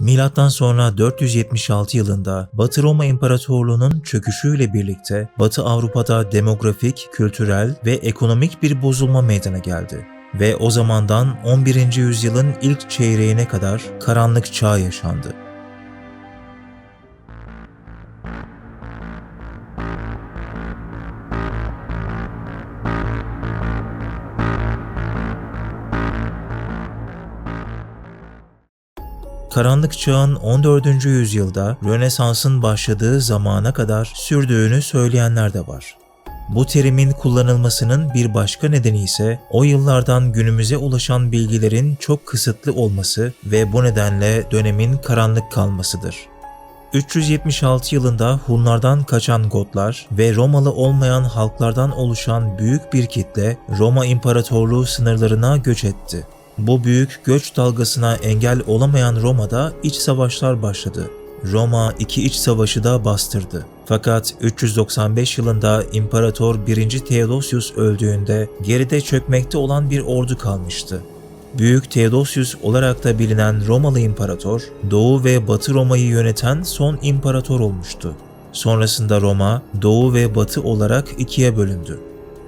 Milattan sonra 476 yılında Batı Roma İmparatorluğu'nun çöküşüyle birlikte Batı Avrupa'da demografik, kültürel ve ekonomik bir bozulma meydana geldi. Ve o zamandan 11. yüzyılın ilk çeyreğine kadar karanlık çağ yaşandı. Karanlık çağın 14. yüzyılda Rönesans'ın başladığı zamana kadar sürdüğünü söyleyenler de var. Bu terimin kullanılmasının bir başka nedeni ise o yıllardan günümüze ulaşan bilgilerin çok kısıtlı olması ve bu nedenle dönemin karanlık kalmasıdır. 376 yılında Hunlardan kaçan Gotlar ve Romalı olmayan halklardan oluşan büyük bir kitle Roma İmparatorluğu sınırlarına göç etti. Bu büyük göç dalgasına engel olamayan Roma'da iç savaşlar başladı. Roma iki iç savaşı da bastırdı. Fakat 395 yılında İmparator 1. Theodosius öldüğünde geride çökmekte olan bir ordu kalmıştı. Büyük Theodosius olarak da bilinen Romalı İmparator, Doğu ve Batı Roma'yı yöneten son imparator olmuştu. Sonrasında Roma, Doğu ve Batı olarak ikiye bölündü.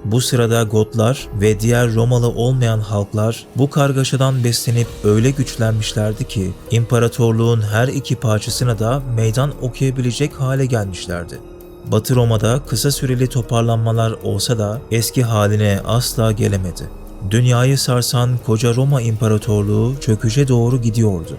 Bu sırada Gotlar ve diğer Romalı olmayan halklar bu kargaşadan beslenip öyle güçlenmişlerdi ki imparatorluğun her iki parçasına da meydan okuyabilecek hale gelmişlerdi. Batı Roma'da kısa süreli toparlanmalar olsa da eski haline asla gelemedi. Dünyayı sarsan koca Roma İmparatorluğu çöküşe doğru gidiyordu.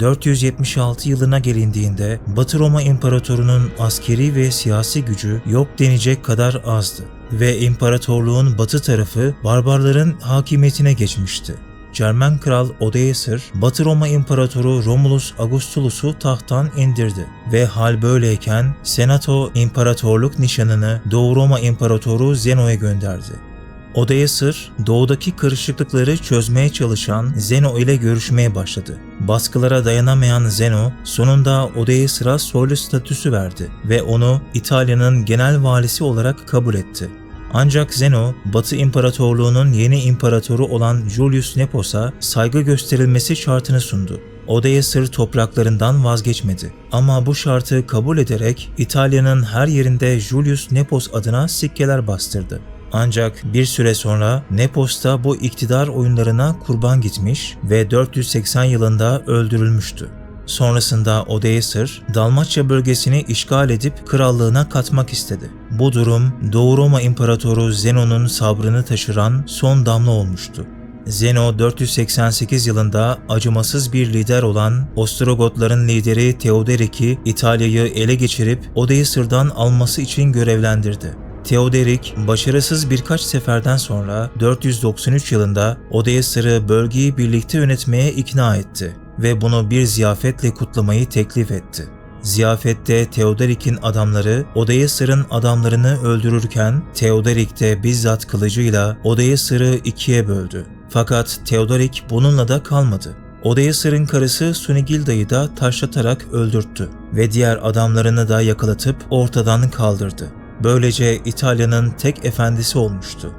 476 yılına gelindiğinde Batı Roma İmparatoru'nun askeri ve siyasi gücü yok denecek kadar azdı ve imparatorluğun batı tarafı barbarların hakimiyetine geçmişti. Cermen kral Odoacer, Batı Roma İmparatoru Romulus Augustulus'u tahttan indirdi ve hal böyleyken Senato imparatorluk nişanını Doğu Roma İmparatoru Zeno'ya gönderdi. Odoacer, doğudaki karışıklıkları çözmeye çalışan Zeno ile görüşmeye başladı. Baskılara dayanamayan Zeno, sonunda Odoacer'a soylu statüsü verdi ve onu İtalya'nın genel valisi olarak kabul etti. Ancak Zeno, Batı İmparatorluğu'nun yeni imparatoru olan Julius Nepos'a saygı gösterilmesi şartını sundu. Odoacer topraklarından vazgeçmedi. Ama bu şartı kabul ederek İtalya'nın her yerinde Julius Nepos adına sikkeler bastırdı. Ancak bir süre sonra Nepos da bu iktidar oyunlarına kurban gitmiş ve 480 yılında öldürülmüştü. Sonrasında Odoacer, Dalmaçya bölgesini işgal edip krallığına katmak istedi. Bu durum Doğu Roma İmparatoru Zeno'nun sabrını taşıran son damla olmuştu. Zeno 488 yılında acımasız bir lider olan Ostrogotların lideri Theoderic'i İtalya'yı ele geçirip Odoacer'dan alması için görevlendirdi. Theoderik başarısız birkaç seferden sonra 493 yılında Odoacer'ı bölgeyi birlikte yönetmeye ikna etti ve bunu bir ziyafetle kutlamayı teklif etti. Ziyafette Theoderik'in adamları Odoacer'ın adamlarını öldürürken Theoderik de bizzat kılıcıyla Odoacer'ı ikiye böldü. Fakat Theoderik bununla da kalmadı. Odoacer'ın karısı Sunigilda'yı da taşlatarak öldürttü ve diğer adamlarını da yakalatıp ortadan kaldırdı. Böylece İtalya'nın tek efendisi olmuştu.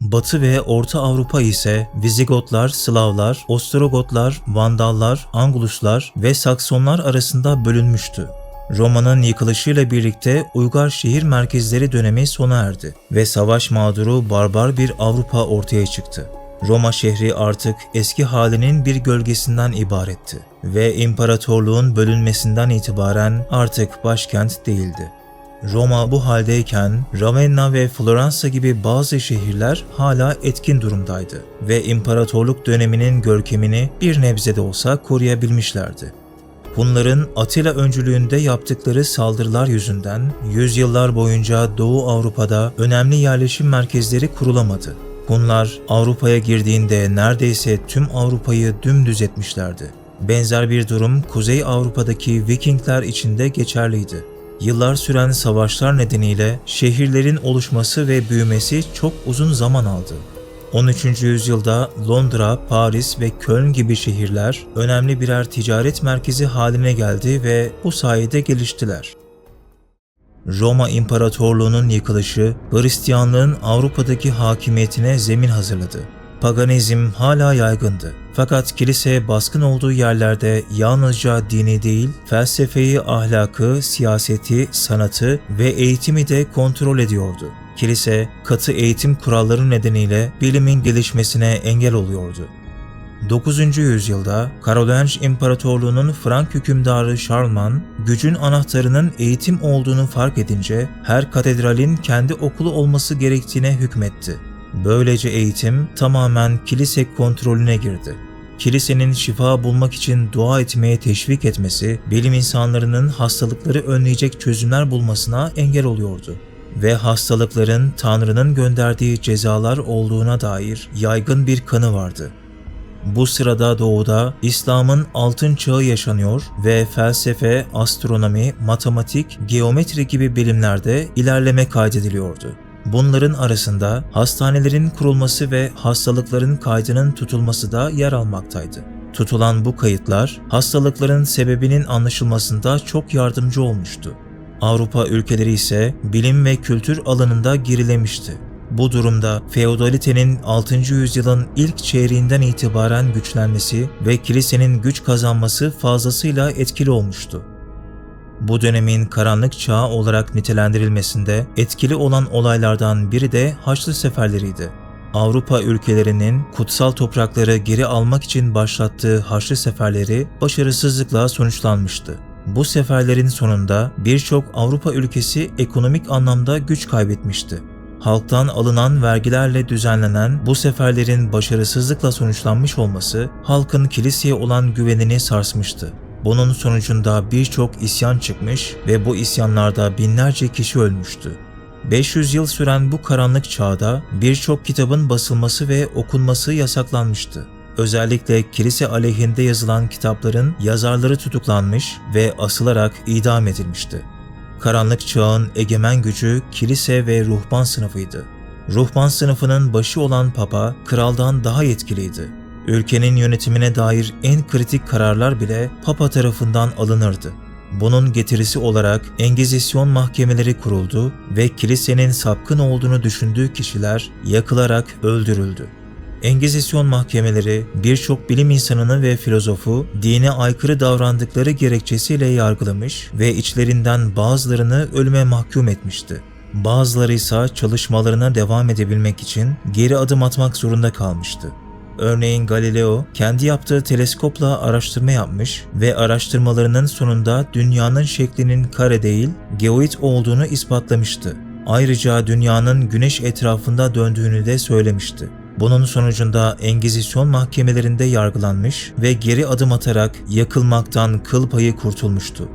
Batı ve Orta Avrupa ise Vizigotlar, Slavlar, Ostrogotlar, Vandallar, Anguluslar ve Saksonlar arasında bölünmüştü. Roma'nın yıkılışıyla birlikte uygar şehir merkezleri dönemi sona erdi ve savaş mağduru barbar bir Avrupa ortaya çıktı. Roma şehri artık eski halinin bir gölgesinden ibaretti ve imparatorluğun bölünmesinden itibaren artık başkent değildi. Roma bu haldeyken Ravenna ve Floransa gibi bazı şehirler hala etkin durumdaydı ve imparatorluk döneminin görkemini bir nebze de olsa koruyabilmişlerdi. Hunların Atilla öncülüğünde yaptıkları saldırılar yüzünden yüzyıllar boyunca Doğu Avrupa'da önemli yerleşim merkezleri kurulamadı. Hunlar Avrupa'ya girdiğinde neredeyse tüm Avrupa'yı dümdüz etmişlerdi. Benzer bir durum Kuzey Avrupa'daki Vikingler için de geçerliydi. Yıllar süren savaşlar nedeniyle şehirlerin oluşması ve büyümesi çok uzun zaman aldı. 13. yüzyılda Londra, Paris ve Köln gibi şehirler önemli birer ticaret merkezi haline geldi ve bu sayede geliştiler. Roma İmparatorluğu'nun yıkılışı Hristiyanlığın Avrupa'daki hakimiyetine zemin hazırladı. Paganizm hala yaygındı. Fakat kilise baskın olduğu yerlerde yalnızca dini değil, felsefeyi, ahlakı, siyaseti, sanatı ve eğitimi de kontrol ediyordu. Kilise, katı eğitim kuralları nedeniyle bilimin gelişmesine engel oluyordu. 9. yüzyılda Karolinj İmparatorluğu'nun Frank hükümdarı Charlemagne, gücün anahtarının eğitim olduğunu fark edince her katedralin kendi okulu olması gerektiğine hükmetti. Böylece eğitim tamamen kilise kontrolüne girdi. Kilisenin şifa bulmak için dua etmeye teşvik etmesi, bilim insanlarının hastalıkları önleyecek çözümler bulmasına engel oluyordu ve hastalıkların Tanrı'nın gönderdiği cezalar olduğuna dair yaygın bir kanı vardı. Bu sırada doğuda İslam'ın altın çağı yaşanıyor ve felsefe, astronomi, matematik, geometri gibi bilimlerde ilerleme kaydediliyordu. Bunların arasında hastanelerin kurulması ve hastalıkların kaydının tutulması da yer almaktaydı. Tutulan bu kayıtlar hastalıkların sebebinin anlaşılmasında çok yardımcı olmuştu. Avrupa ülkeleri ise bilim ve kültür alanında gerilemişti. Bu durumda feodalitenin 6. yüzyılın ilk çeyreğinden itibaren güçlenmesi ve kilisenin güç kazanması fazlasıyla etkili olmuştu. Bu dönemin karanlık çağı olarak nitelendirilmesinde etkili olan olaylardan biri de Haçlı Seferleriydi. Avrupa ülkelerinin kutsal toprakları geri almak için başlattığı Haçlı Seferleri başarısızlıkla sonuçlanmıştı. Bu seferlerin sonunda birçok Avrupa ülkesi ekonomik anlamda güç kaybetmişti. Halktan alınan vergilerle düzenlenen bu seferlerin başarısızlıkla sonuçlanmış olması halkın kiliseye olan güvenini sarsmıştı. Bunun sonucunda birçok isyan çıkmış ve bu isyanlarda binlerce kişi ölmüştü. 500 yıl süren bu karanlık çağda birçok kitabın basılması ve okunması yasaklanmıştı. Özellikle kilise aleyhinde yazılan kitapların yazarları tutuklanmış ve asılarak idam edilmişti. Karanlık çağın egemen gücü kilise ve ruhban sınıfıydı. Ruhban sınıfının başı olan papa kraldan daha yetkiliydi. Ülkenin yönetimine dair en kritik kararlar bile papa tarafından alınırdı. Bunun getirisi olarak Engizisyon mahkemeleri kuruldu ve kilisenin sapkın olduğunu düşündüğü kişiler yakılarak öldürüldü. Engizisyon mahkemeleri birçok bilim insanını ve filozofu dine aykırı davrandıkları gerekçesiyle yargılamış ve içlerinden bazılarını ölüme mahkum etmişti. Bazıları ise çalışmalarına devam edebilmek için geri adım atmak zorunda kalmıştı. Örneğin Galileo kendi yaptığı teleskopla araştırma yapmış ve araştırmalarının sonunda dünyanın şeklinin kare değil, geoid olduğunu ispatlamıştı. Ayrıca dünyanın güneş etrafında döndüğünü de söylemişti. Bunun sonucunda Engizisyon mahkemelerinde yargılanmış ve geri adım atarak yakılmaktan kıl payı kurtulmuştu.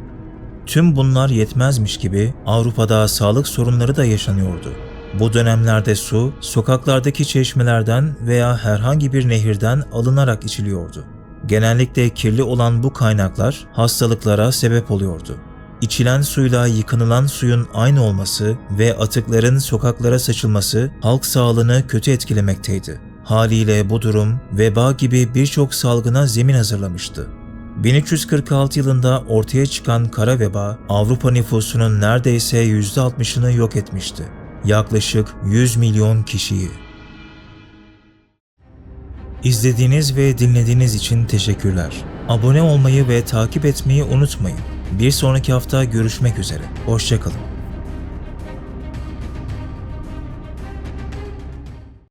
Tüm bunlar yetmezmiş gibi Avrupa'da sağlık sorunları da yaşanıyordu. Bu dönemlerde su sokaklardaki çeşmelerden veya herhangi bir nehirden alınarak içiliyordu. Genellikle kirli olan bu kaynaklar hastalıklara sebep oluyordu. İçilen suyla yıkanılan suyun aynı olması ve atıkların sokaklara saçılması halk sağlığını kötü etkilemekteydi. Haliyle bu durum veba gibi birçok salgına zemin hazırlamıştı. 1346 yılında ortaya çıkan kara veba Avrupa nüfusunun neredeyse %60'ını yok etmişti. Yaklaşık 100 milyon kişiyi. İzlediğiniz ve dinlediğiniz için teşekkürler. Abone olmayı ve takip etmeyi unutmayın. Bir sonraki hafta görüşmek üzere. Hoşçakalın.